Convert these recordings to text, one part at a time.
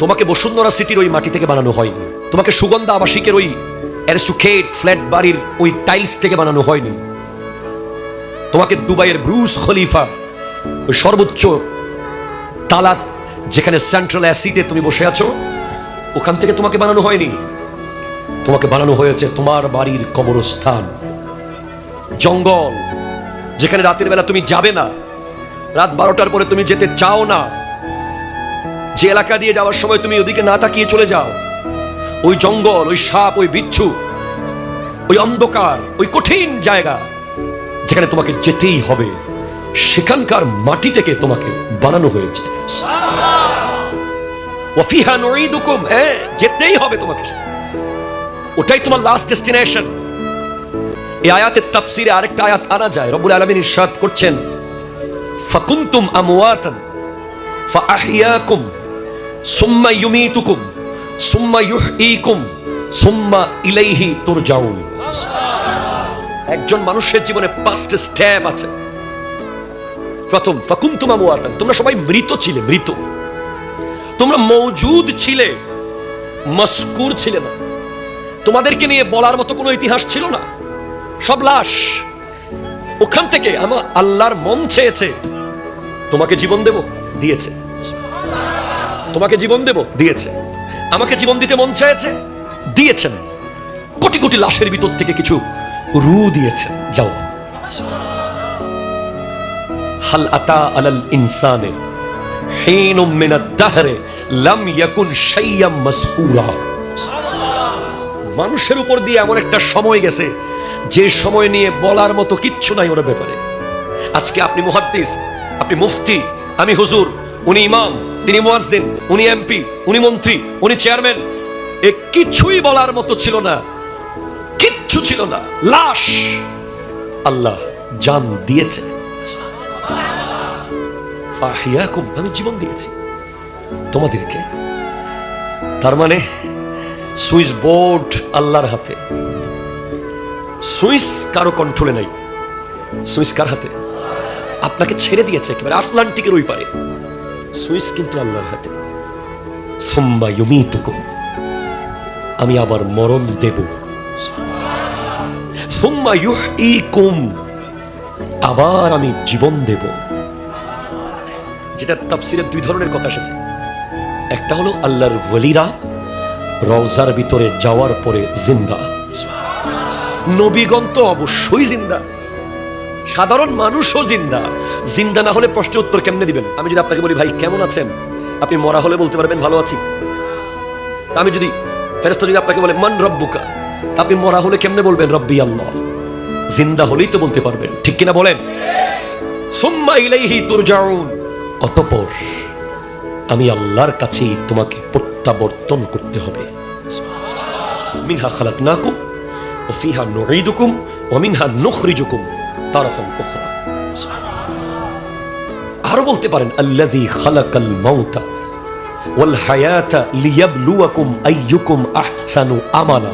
তোমাকে বসুন্ধরা সিটির ওই মাটি থেকে বানানো হয়নি। তোমাকে সুগন্ধা আবাসিকের ওই অ্যারিস্টোকেট ফ্ল্যাট বাড়ির ওই টাইলস থেকে বানানো হয়নি। তোমাকে দুবাইয়ের ব্রুস খলিফা, ওই সর্বোচ্চ তালা যেখানে সেন্ট্রাল অ্যাসিডে তুমি বসে আছো, ওখান থেকে তোমাকে বানানো হয়নি। তোমাকে বানানো হয়েছে তোমার বাড়ির কবরস্থান। জঙ্গল, যেখানে রাতের বেলা তুমি যাবে না, রাত বারোটার পরে তুমি যেতে চাও না যে এলাকা দিয়ে যাওয়ার সময় তুমি ওদিকে না তাকিয়ে চলে যাও। ওই জঙ্গল, ওই সাপ, ওই বিচ্ছু, ওই অন্ধকার, ওই কঠিন জায়গা, যেখানে তোমাকে যেতেই হবে। সেখানকার মাটি থেকে তোমাকে বানানো হয়েছে। ওয়াফিহা নুঈদুকুম হ্যাঁ যেতেই হবে তোমাকে। ওটাই তোমার লাস্ট ডেস্টিনেশন এই আয়াতের তাফসিরে আরেকটা আয়াত আনা যায়। রব্বুল আলামিন ইরশাদ করছেন, ফাকুনতুম আমওয়াতান ফাআহইয়াকুম সুম্মা ইউমীতুকুম, সুম্মা ইউহয়ীকুম সুম্মা ইলাইহি তুরজাউন। একজন মানুষের জীবনে পাঁচটা স্টেপ আছে। প্রথম, ফাকুনতুম আমওয়াতান তোমরা সবাই মৃত ছিলে, মৃত। তোমরা মৌজুদ ছিলে, মস্কুর ছিলে না। তোমাদেরকে নিয়ে বলার মতো কোনো ইতিহাস ছিল না। সব লাশ। ওখান থেকে আমার আল্লাহর মন চেয়েছে, তোমাকে জীবন দেব, দিয়েছে। তোমাকে জীবন দেব দিয়েছে আমাকে জীবন দিতে মন চেয়েছে দিয়েছেন কোটি কোটি লাশের ভিতর থেকে কিছু রু দিয়েছেন যাও হাল আতা আলাল ইনসানে حين من الدهر لم يكن شيئا مذكورا মানুষের উপর দিয়ে এমন একটা সময় গেছে যে সময় নিয়ে বলার মতো কিচ্ছু নাই ওর ব্যাপারে আজকে আপনি মুহাদ্দিস আপনি মুফতি আমি হুজুর উনি ইমাম, তিনি মুয়াজ্জিন, উনি এমপি, উনি মন্ত্রী, উনি চেয়ারম্যান। এ কিছুই বলার মতো ছিল না, কিচ্ছু ছিল না, লাশ আল্লাহ জান দিয়েছে। আমি জীবন দিয়েছি। তোমাদেরকে, তার মানে সুইচ বোর্ড আল্লাহর হাতে। সুইচ কারও কন্ট্রোলে নাই। সুইচ কার হাতে? আপনাকে ছেড়ে দিয়েছে একেবারে আটলান্টিকের ওই পারে। সুইচ কিন্তু আল্লাহর হাতে। সুম্মা ইউমিতুকুম। আমি আবার মরণ দেব। সুম্মা ইউহয়ীকুম আবার আমি জীবন দেব। যেটা তাফসিরের দুই ধরনের কথা এসেছে। একটা হলো আল্লাহর ওয়ালিরা রওজার ভিতরে যাওয়ার পরে জিন্দা। নবীগণ তো অবশ্যই জিন্দা। সাধারণ মানুষও জিন্দা। জিন্দা না হলে প্রশ্নের উত্তর কেমনে দিবেন? আমি যদি আপনাকে বলি, ভাই, কেমন আছেন? আপনি মরা হলে বলতে পারবেন, ভালো আছি। আমি যদি ফেরেস্তা যদি আপনাকে বলে, মান রব্বুকা আপনি মরা হলে কেমনে বলবেন, রব্বি আল্লাহ জিন্দা হলেই তো বলতে পারবেন। ঠিক কিনা বলেন? সুম্মা ইলাইহি তুরজাউন। অতঃপর আমি আল্লাহর কাছেই তোমাকে প্রত্যাবর্তন করতে হবে। মিনহা খালাকনাকুম ও ফিহা নুঈদুকুম ও মিনহা নুখরিজুকুম, তারাতান উখরা। আরও বলতে পারেন, আল্লাযী খালাকাল মাউতা ওয়াল হায়াতা লিয়াবলুয়াকুম আইয়ুকুম আহসানু আমালা।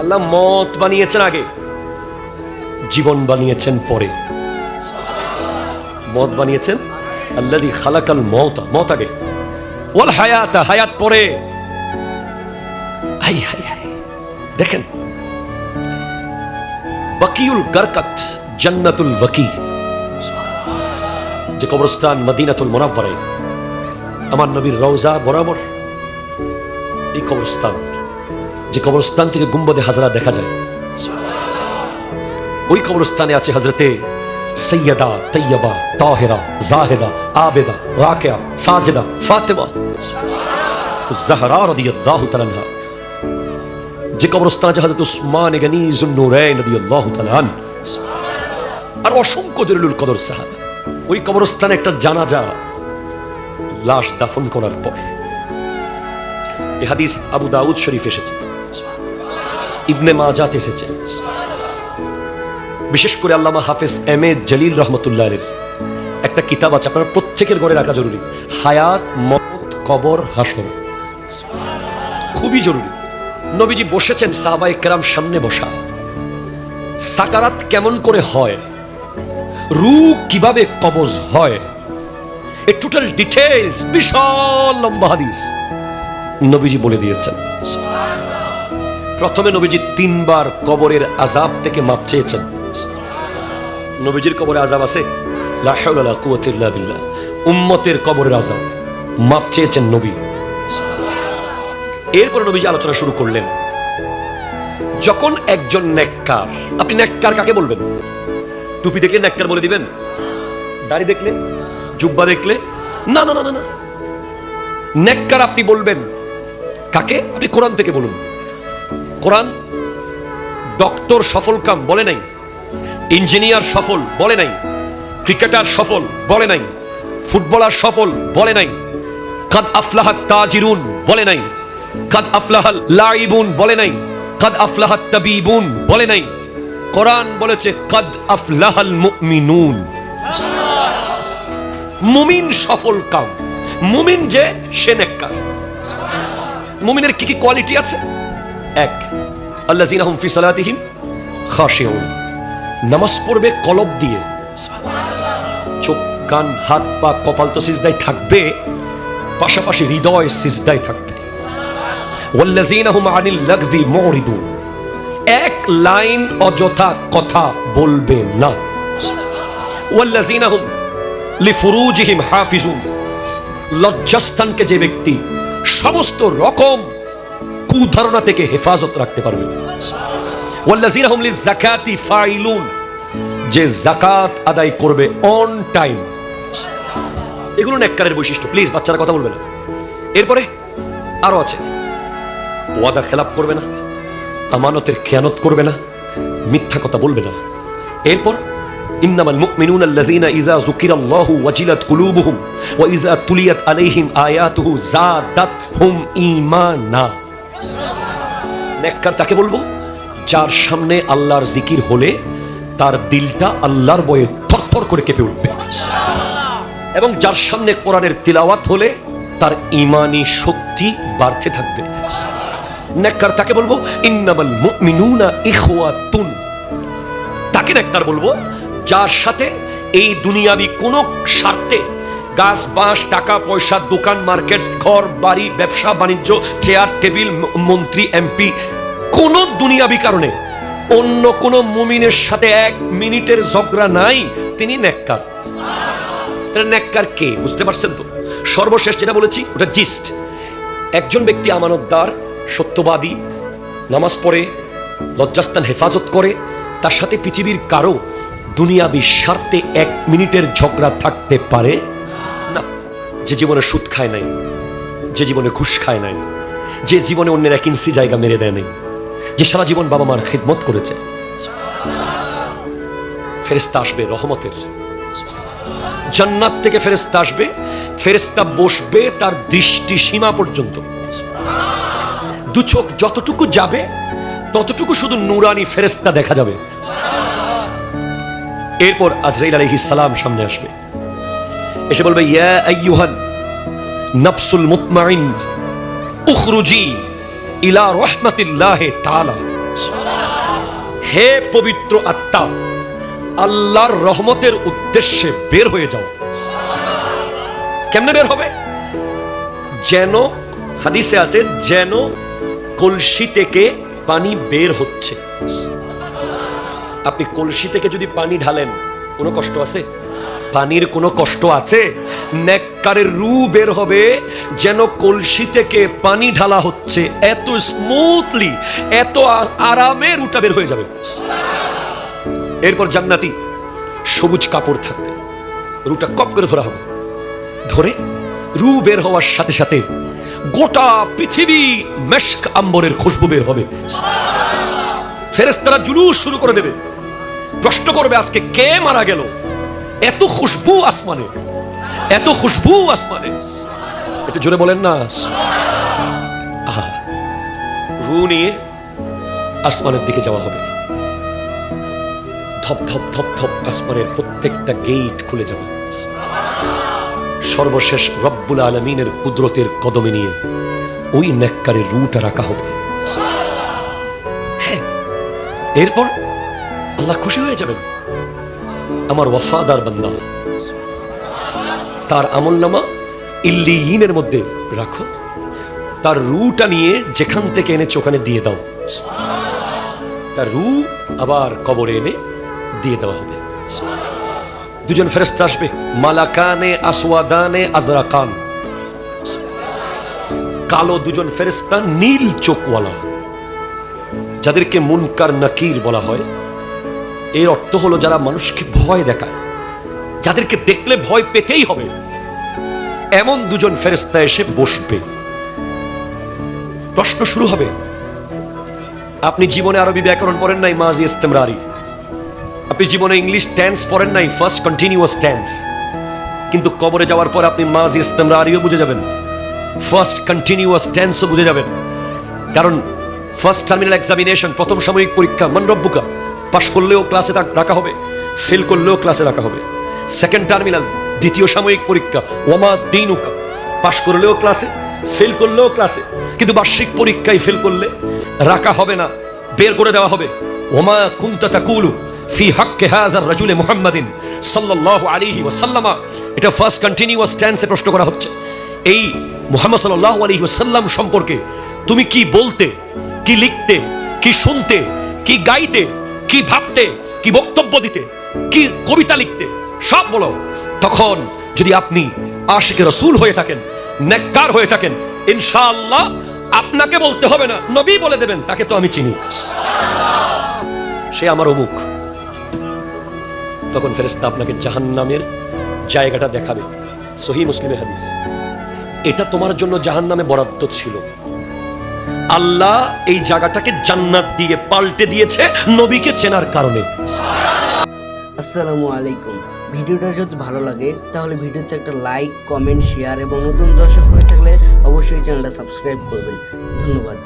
আল্লাহ মত বানিয়েছেন আগে, জীবন বানিয়েছেন পরে। মত বানিয়েছেন আল্লাজি খালাকাল মওতা মত আগে, ওয়াল হায়াতা, হায়াত পরে। হাই হাই হাই। দেখেন, বাকিউল গারকাত জান্নাতুল ওয়াকি যে কবরস্থান মদিনাতুল মুনাওয়ারায় আমার নবীর রওজা বরাবর এই কবরস্থান, যে কবরস্থান থেকে গুম্বদে হাজারা দেখা যায়। ওই কবরস্থানে আছে হজরতে সৈয়দা তৈয়বা, তাহেরা, জাহেদা, আবেদা, রাকেয়া, সাজেদা, ফাতেমা। যে কবরস্থান আর অসংখ্য জলিলুল কদর সাহাবা। ওই কবরস্থানে একটা জানাজা লাশ দাফন করার পর। এই হাদিস আবু দাউদ শরীফ এসেছে। ইবনে মাজাত এসেছে। বিশেষ করে আল্লামা হাফেজ এম এ জলিল রহমতুল্লাহ একটা কিতাব আছে, আপনার প্রত্যেকের ঘরে রাখা জরুরি। হায়াত, মত, কবর, হাসর। খুবই জরুরি। নবীজি বসেছেন সাহাবাই কেরাম সামনে বসা। সাকারাত কেমন করে হয়? রু কীভাবে কবজ হয়? এই টোটাল ডিটেলস বিশাল লম্বা হাদিস নবীজি বলে দিয়েছেন। প্রথমে নবীজি তিনবার কবরের আজাব থেকে মাপ চেয়েছেন। নবীজির কবরে আজাব আছে? উম্মতের কবরের আজাব মাপ চেয়েছেন নবী। এরপর নবীজি আলোচনা শুরু করলেন। যখন একজন নেককার, আপনি নেককার কাকে বলবেন? টুপি দেখলে নেককার বলে দিবেন? দাড়ি দেখলে? জুব্বা দেখলে? না না না না না। নেককার আপনি বলবেন। কাকে? আপনি কোরআন থেকে বলুন। কোরআন ডক্টর সফল কাম বলে নাই। ইঞ্জিনিয়ার সফল বলে নাই। ক্রিকেটার সফল বলে নাই। ফুটবলার সফল বলে নাই। কাদ আফলাহাত তাজিরুন বলে নাই। কাদ আফলাহাল লাইবুন বলে নাই। কাদ আফলাহাত তাবিবুন বলে নাই। কোরআন বলেছে, কাদ আফলাহাল মুমিনুন। মুমিন সফল কাম। মুমিন যে, সে নেককার। মুমিনের কি কি কোয়ালিটি আছে? এক, আল্লাযিনা হুম ফি সালাতিহিম খাশিউন। নামাজ পড়বে কলব দিয়ে। চোখ, কান, হাত, পা, কপাল তো সিজদায় থাকবে, পাশাপাশি হৃদয় সিজদায় থাকবে। ওয়াল্লাযিনা হুম আনিল লাগযি মুরিদুন। এক লাইন অযথা কথা বলবে না। লজ্জাস্থানকে যে ব্যক্তি সমস্ত রকম কুধারণা থেকে হেফাজত রাখতে পারবে। ফাইলুন। যে জাকাত আদায় করবে অন টাইম এগুলো নেককারের বৈশিষ্ট্য। প্লিজ, বাচ্চারা কথা বলবে না। এরপরে আরও আছে। ওয়াদা খেলাপ করবে না। আমানতের খেয়ানত করবে না মিথ্যা কথা বলবে না। এরপর ইন্নামাল মুমিনুন আল্লাযীনা ইযা যুকিরাল্লাহু ওয়াজিলাত কুলুবুহুম ওয়া ইযা তুলিয়াত আলাইহিম আয়াতুহু যাদাতহুম ঈমানা। নেককার তাকে বলব যার সামনে আল্লাহর জিকির হলে তার দিলটা আল্লাহর বয়ে থরথর করে কেঁপে উঠবে। এবং যার সামনে কোরআনের তিলাওয়াত হলে তার ইমানি শক্তি বাড়তে থাকবে। নেককার তাকে বলব, ইন্নামাল মুমিনুনা ইখওয়াতুন। তাকে নেককার বলব, যার সাথে এই দুনিয়াবি কোনো স্বার্থে গাছ, বাঁশ, টাকা, পয়সা, দোকান, মার্কেট, ঘর, বাড়ি, ব্যবসা, বাণিজ্য, চেয়ার, টেবিল, মন্ত্রী, এমপি, কোনো দুনিয়াবি কারণে অন্য কোনো মুমিনের সাথে এক মিনিটের ঝগড়া নাই, তিনি নেককার। নেককার কে? বুঝতে পারছেন তো? সর্বশেষ যেটা বলেছি, ওটা জিস্ট। একজন ব্যক্তি আমানতদার সত্যবাদী, নামাজ পড়ে, লজ্জাস্থান হেফাজত করে, তার সাথে পৃথিবীর কারও দুনিয়াবি স্বার্থে এক মিনিটের ঝগড়া থাকতে পারে না। যে জীবনে সুদ খায় নাই, যে জীবনে ঘুষ খায় নাই, যে জীবনে অন্যের এক ইঞ্চি জায়গা মেরে দেয় নাই, যে সারা জীবন বাবা মার খিদমত করেছে। ফেরেস্তা আসবে রহমতের। জান্নাত থেকে ফেরেস্তা আসবে ফেরেস্তা বসবে তার দৃষ্টি সীমা পর্যন্ত। দু চোখ যতটুকু যাবে, ততটুকু শুধু নুরানি ফেরেস্তা দেখা যাবে। এরপর আজরাইল আলাইহিস সালাম সামনে আসবে। এসে বলবে, ইয়া নাফসুল মুতমাইন, উখরুজি ইলা রহমাতিল্লাহ হে পবিত্র আত্মা, আল্লাহর রহমতের উদ্দেশ্যে বের হয়ে যাও। কেমনে বের হবে? যেন, হাদিসে আছে, যেন কলসি থেকে পানি বের হচ্ছে। আপনি কলসি থেকে যদি পানি ঢালেন, কোনো কষ্ট আছে? পানির কোনো কষ্ট আছে? নেককারের রু বের হবে, যেন কলসি থেকে পানি ঢালা হচ্ছে, এত স্মুথলি এত আরামে রুটা বের হয়ে যাবে। এরপর জান্নাতি সবুজ কাপড় থাকবে। রুটা কপ করে ধরা হবে। ধরে রু বের হওয়ার সাথে সাথে গোটা পৃথিবী মেশক আম্বরের খুশবু বের হবে। ফেরেস্তারা জুলুস শুরু করে দেবে। প্রশ্ন করবে, আজকে কে মারা গেল? এত খুশবু আসমানে, এত খুশবু আসমানে। একটু জোরে বলেন না। রু নিয়ে আসমানের দিকে যাওয়া হবে। ধপ ধপ ধপ ধপ, আসমানের প্রত্যেকটা গেট খুলে যাবে। সর্বশেষ রব্বুল আলমিনের কুদরতের কদমে নিয়ে ওই নেককারের রুটা রাখা হবে। হ্যাঁ এরপর আল্লাহ খুশি হয়ে যাবেন। আমার ওয়াফাদার বান্দা, তার আমল নামা ইল্লিয়িনের মধ্যে রাখো। তার রুটা নিয়ে যেখান থেকে এনেছো ওখানে দিয়ে দাও। তার রু আবার কবরে এনে দিয়ে দেওয়া হবে। দুজন ফেরেস্তা আসবে। মালাকানে আসওয়াদানে আজরাকান। কালো দুজন ফেরেস্তা নীল চোখওয়ালা। যাদেরকে মুনকার নাকির বলা হয়। এর অর্থ হলো যারা মানুষকে ভয় দেখায়। যাদেরকে দেখলে ভয় পেতেই হবে। এমন দুজন ফেরেস্তা এসে বসবে। প্রশ্ন শুরু হবে। আপনি জীবনে আরবি ব্যাকরণ পড়েন নাই মাজি ইস্তেমরারি? আপনি জীবনে ইংলিশ টেন্স পড়েন নাই ফার্স্ট কন্টিনিউয়াস টেন্স কিন্তু কবরে যাওয়ার পর আপনি মাজি ইস্তেমরারিও বুঝে যাবেন। ফার্স্ট কন্টিনিউয়াস টেন্সও বুঝে যাবেন। কারণ ফার্স্ট টার্মিনাল এক্সামিনেশন প্রথম সাময়িক পরীক্ষা মনরব্বুকা পাশ করলেও ক্লাসে রাখ- রাখা হবে ফেল করলেও ক্লাসে রাখা হবে। সেকেন্ড টার্মিনাল দ্বিতীয় সাময়িক পরীক্ষা ওমা দিনুকা। পাশ করলেও ক্লাসে ফেল করলেও ক্লাসে কিন্তু বার্ষিক পরীক্ষায় ফেল করলে রাখা হবে না, বের করে দেওয়া হবে। ওমা কুন্তা তাকুলু ফি হাক্কে হাযার রাজুলে মুহাম্মাদিন সাল্লাল্লাহু আলাইহি ওয়াসাল্লামা। এটা ফার্স্ট কন্টিনিউয়াস টেন্সে প্রশ্ন করা হচ্ছে। এই মুহাম্মদ সাল্লাল্লাহু আলাইহি ওয়াসাল্লাম সম্পর্কে তুমি কি বলতে, কি লিখতে, কি শুনতে, কি গাইতে, কি ভাবতে, কি বক্তব্য দিতে, কি কবিতা লিখতে, সব বলো। তখন যদি আপনি আশিক রসুল হয়ে থাকেন, নেককার হয়ে থাকেন, ইনশাআল্লাহ আপনাকে বলতে হবে না, নবী বলে দেবেন, তাকে তো আমি চিনি। সে আমার অমুক। তখন ফেরেস্তা আপনাকে জাহান্নামের জায়গাটা দেখাবে। সহি মুসলিমের হাদিস। এটা তোমার জন্য জাহান্নামে বরাদ্দ ছিল। আল্লাহ এই জায়গাটাকে জান্নাত দিয়ে পাল্টে দিয়েছে নবীকে চেনার কারণে। আসসালামু আলাইকুম। ভিডিওটা যদি ভালো লাগে, তাহলে ভিডিওতে একটা লাইক, কমেন্ট, শেয়ার এবং নতুন দর্শক হয়ে থাকলে অবশ্যই চ্যানেলটা সাবস্ক্রাইব করবেন। ধন্যবাদ।